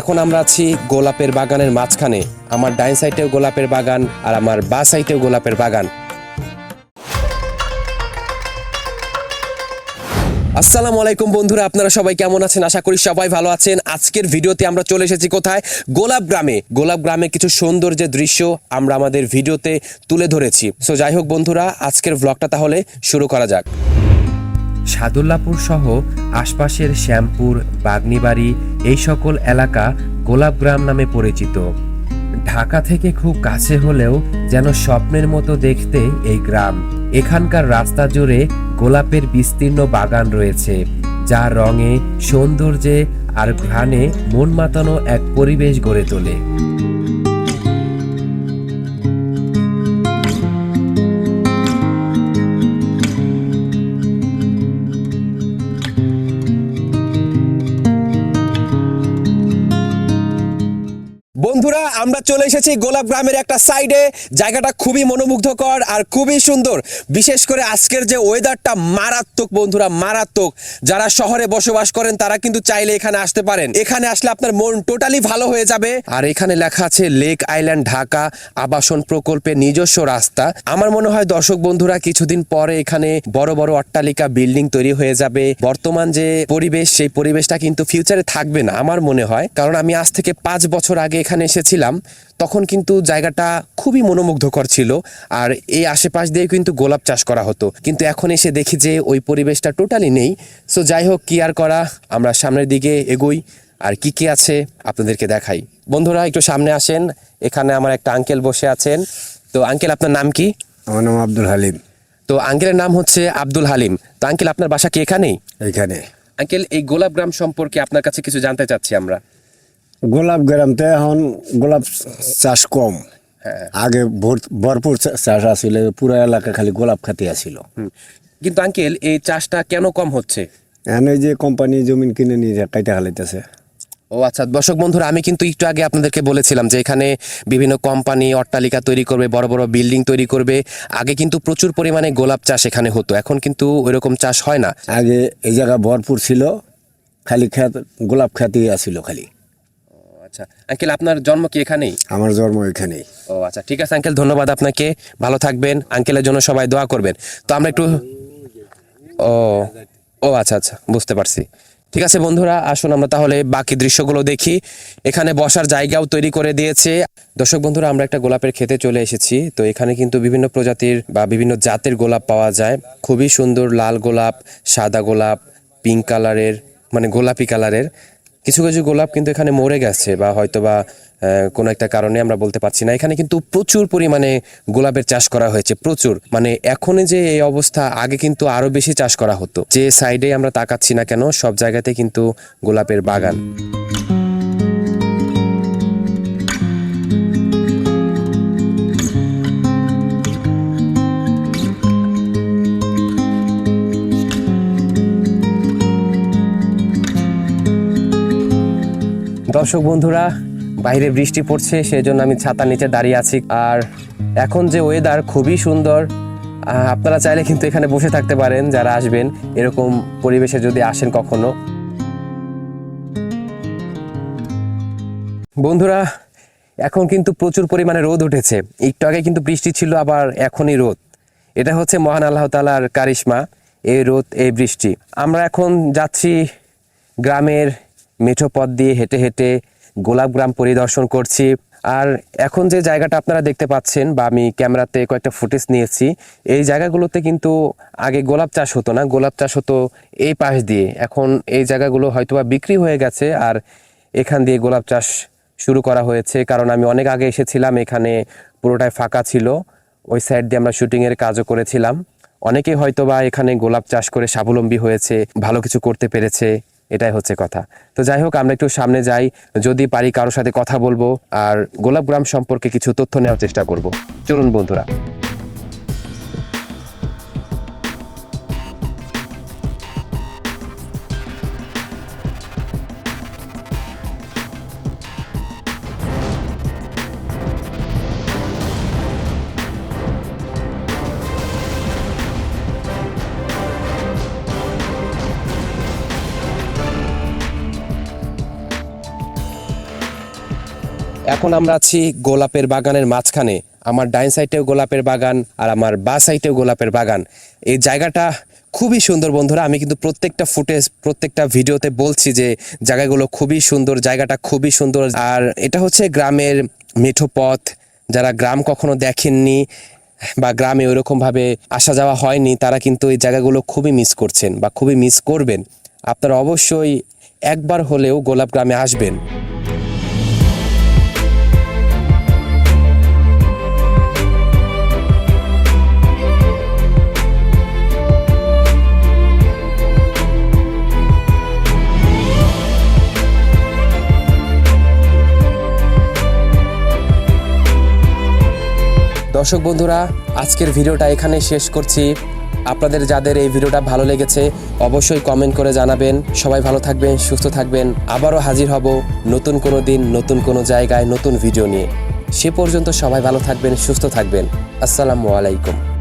এখন আমরা আছি গোলাপের বাগানের মাঝখানে। আমার ডাইন সাইডেও গোলাপের বাগান আর আমার বা সাইডেও গোলাপের বাগান। আসসালামু আলাইকুম বন্ধুরা, আপনারা সবাই কেমন আছেন? আশা করি সবাই ভালো আছেন। আজকের ভিডিওতে আমরা চলে এসেছি কোথায়? গোলাপ গ্রামে। গোলাপ গ্রামের কিছু সৌন্দর্যের দৃশ্য আমরা আমাদের ভিডিওতে তুলে ধরেছি। সো যাই হোক বন্ধুরা, আজকের ব্লগটা তাহলে শুরু করা যাক। সাদুল্লাপুর সহ আশপাশের শ্যামপুর, বাগনিবাড়ি এই সকল এলাকা গোলাপগ্রাম নামে পরিচিত। ঢাকা থেকে খুব কাছে হলেও যেন স্বপ্নের মতো দেখতে এই গ্রাম। এখানকার রাস্তা জুড়ে গোলাপের বিস্তীর্ণ বাগান রয়েছে যা রঙে, সৌন্দর্যে আর ঘ্রাণে মন মাতানো এক পরিবেশ গড়ে তোলে। আমরা চলে এসেছি গোলাপ গ্রামের একটা সাইডে জায়গাটা খুবই মনোমুগ্ধকর আর খুবই সুন্দর। বিশেষ করে আজকের যে ওয়েদারটা মারাত্মক বন্ধুরা, মারাত্মক। যারা শহরে বসবাস করেন, তারা কিন্তু চাইলে এখানে আসতে পারেন। এখানে আসলে আপনার মন টোটালি ভালো হয়ে যাবে। আর এখানে লেখা আছে লেক আইল্যান্ড ঢাকা আবাসন প্রকল্পের নিজস্ব রাস্তা। আমার মনে হয়, দর্শক বন্ধুরা, কিছুদিন পরে এখানে বড় বড় অট্টালিকা বিল্ডিং তৈরি হয়ে যাবে। বর্তমান যে পরিবেশ, সেই পরিবেশটা কিন্তু ফিউচারে থাকবে না, আমার মনে হয়। কারণ আমি আজ থেকে পাঁচ বছর আগে এখানে এসেছিলাম। তখন কিন্তু জায়গাটা খুবই মনোমুগ্ধকর ছিল আর এই আশেপাশ দিয়ে কিন্তু গোলাপ চাষ করা হতো। কিন্তু এখন এসে দেখি যে ওই পরিবেশটা টোটালি নেই। সো যাই হোক কি আর করা আমরা সামনের দিকে এগোই। আর কি কি আছে আপনাদেরকে দেখাই। বন্ধুরা একটু সামনে আসেন। এখানে আমার একটা আঙ্কেল বসে আছেন। তো আঙ্কেল আপনার নাম কি? আমার নাম আব্দুল হালিম। তো আঙ্কেলের নাম হচ্ছে আব্দুল হালিম। তো আঙ্কেল আপনার বাসা কি এখানেই? এখানে। আঙ্কেল এই গোলাপ গ্রাম সম্পর্কে আপনার কাছে কিছু জানতে চাচ্ছি আমরা। গোলাপ গ্রামতে এখন গোলাপ চাষ কম। হ্যাঁ। আগে ভর- ভরপুর চাষ আছিল পুরা এলাকা খালি গোলাপ খাতি আছিল। হুম। কিন্তু আঙ্কেল এই চাষটা কেন কম হচ্ছে? এখন এই যে কোম্পানি জমিন কিনে নিয়ে যায়, কাইটা হালাইতেছে। ও আচ্ছা দর্শক বন্ধুরা আমি কিন্তু একটু আগে আপনাদেরকে বলেছিলাম যে এখানে বিভিন্ন কোম্পানি অট্টালিকা তৈরি করবে বড় বড় বিল্ডিং তৈরি করবে। আগে কিন্তু প্রচুর পরিমাণে গোলাপ চাষ এখানে হতো এখন কিন্তু ওইরকম চাষ হয় না। আগে এই জায়গা ভরপুর ছিল খালি খেত গোলাপ খাতি আছিল খালি। আচ্ছা। আঙ্কেল আপনার জন্ম কি এখানেই? আমার জন্ম এখানেই। ও আচ্ছা ঠিক আছে আঙ্কেল ধন্যবাদ আপনাকে। ভালো থাকবেন আঙ্কেলের জন্য সবাই দোয়া করবেন। তো আমরা একটু ও ও আচ্ছা আচ্ছা বুঝতে পারছি। ঠিক আছে বন্ধুরা আসুন আমরা তাহলে বাকি দৃশ্যগুলো দেখি। এখানে বসার জায়গাও তৈরি করে দিয়েছে। দর্শক বন্ধুরা আমরা একটা গোলাপের খেতে চলে এসেছি। তো এখানে কিন্তু বিভিন্ন প্রজাতির বা বিভিন্ন জাতের গোলাপ পাওয়া যায়। খুবই সুন্দর লাল গোলাপ সাদা গোলাপ পিঙ্ক কালারের মানে গোলাপি কালারের। কিছু কিছু গোলাপ কিন্তু এখানে মরে গেছে বা হয়তো বা কোনো একটা কারণে আমরা বলতে পারছি না। এখানে কিন্তু প্রচুর পরিমাণে গোলাপের চাষ করা হয়েছে, প্রচুর। মানে এখন যে এই অবস্থা, আগে কিন্তু আরও বেশি চাষ করা হতো। যে সাইডে আমরা তাকাচ্ছি না কেন, সব জায়গাতে কিন্তু গোলাপের বাগান। দর্শক বন্ধুরা, বাইরে বৃষ্টি পড়ছে সেই জন্য আমি ছাতার নিচে দাঁড়িয়ে আছি। আর এখন যে ওয়েদার খুবই সুন্দর আপনারা চাইলে কিন্তু এখানে বসে থাকতে পারেন, যারা আসবেন, এরকম পরিবেশে যদি আসেন কখনো। বন্ধুরা, এখন কিন্তু প্রচুর পরিমাণে রোদ উঠেছে। একটু আগে কিন্তু বৃষ্টি ছিল, আবার এখনই রোদ। এটা হচ্ছে মহান আল্লাহ তালার কারিশমা, এই রোদ, এই বৃষ্টি। আমরা এখন যাচ্ছি গ্রামের মেঠো পথ দিয়ে হেঁটে হেঁটে গোলাপ গ্রাম পরিদর্শন করছি। আর এখন যে জায়গাটা আপনারা দেখতে পাচ্ছেন বা আমি ক্যামেরাতে কয়েকটা ফুটেজ নিয়েছি, এই জায়গাগুলোতে কিন্তু আগে গোলাপ চাষ হতো না। গোলাপ চাষ হতো এই পাশ দিয়ে। এখন এই জায়গাগুলো হয়তোবা বিক্রি হয়ে গেছে আর এখান দিয়ে গোলাপ চাষ শুরু করা হয়েছে। কারণ আমি অনেক আগে এসেছিলাম, এখানে পুরোটাই ফাঁকা ছিল। ওই সাইড দিয়ে আমরা শুটিংয়ের কাজও করেছিলাম। অনেকে হয়তোবা এখানে গোলাপ চাষ করে স্বাবলম্বী হয়েছে, ভালো কিছু করতে পেরেছে। এটাই হচ্ছে কথা। তো যাই হোক, আমরা একটু সামনে যাই। যদি পারি কারোর সাথে কথা বলব, আর গোলাপ গ্রাম সম্পর্কে কিছু তথ্য নেওয়ার চেষ্টা করব। চলুন বন্ধুরা। এখন আমরা আছি গোলাপের বাগানের মাঝখানে। আমার ডাইন সাইডেও গোলাপের বাগান আর আমার বা সাইডেও গোলাপের বাগান। এই জায়গাটা খুবই সুন্দর বন্ধুরা। আমি কিন্তু প্রত্যেকটা ফুটেজ, প্রত্যেকটা ভিডিওতে বলছি যে জায়গাগুলো খুবই সুন্দর, জায়গাটা খুবই সুন্দর। আর এটা হচ্ছে গ্রামের মেঠো পথ। যারা গ্রাম কখনো দেখেননি বা গ্রামে ওইরকমভাবে আসা যাওয়া হয়নি, তারা কিন্তু এই জায়গাগুলো খুবই মিস করছেন বা খুবই মিস করবেন। আপনারা অবশ্যই একবার হলেও গোলাপ গ্রামে আসবেন। দর্শক বন্ধুরা, আজকের ভিডিওটা এখানে শেষ করছি। আপনাদের যাদের এই ভিডিওটা ভালো লেগেছে, অবশ্যই কমেন্ট করে জানাবেন। সবাই ভালো থাকবেন, সুস্থ থাকবেন। আবারও হাজির হব নতুন কোনো দিন, নতুন কোনো জায়গায়, নতুন ভিডিও নিয়ে। সে পর্যন্ত সবাই ভালো থাকবেন, সুস্থ থাকবেন। আসসালামু আলাইকুম।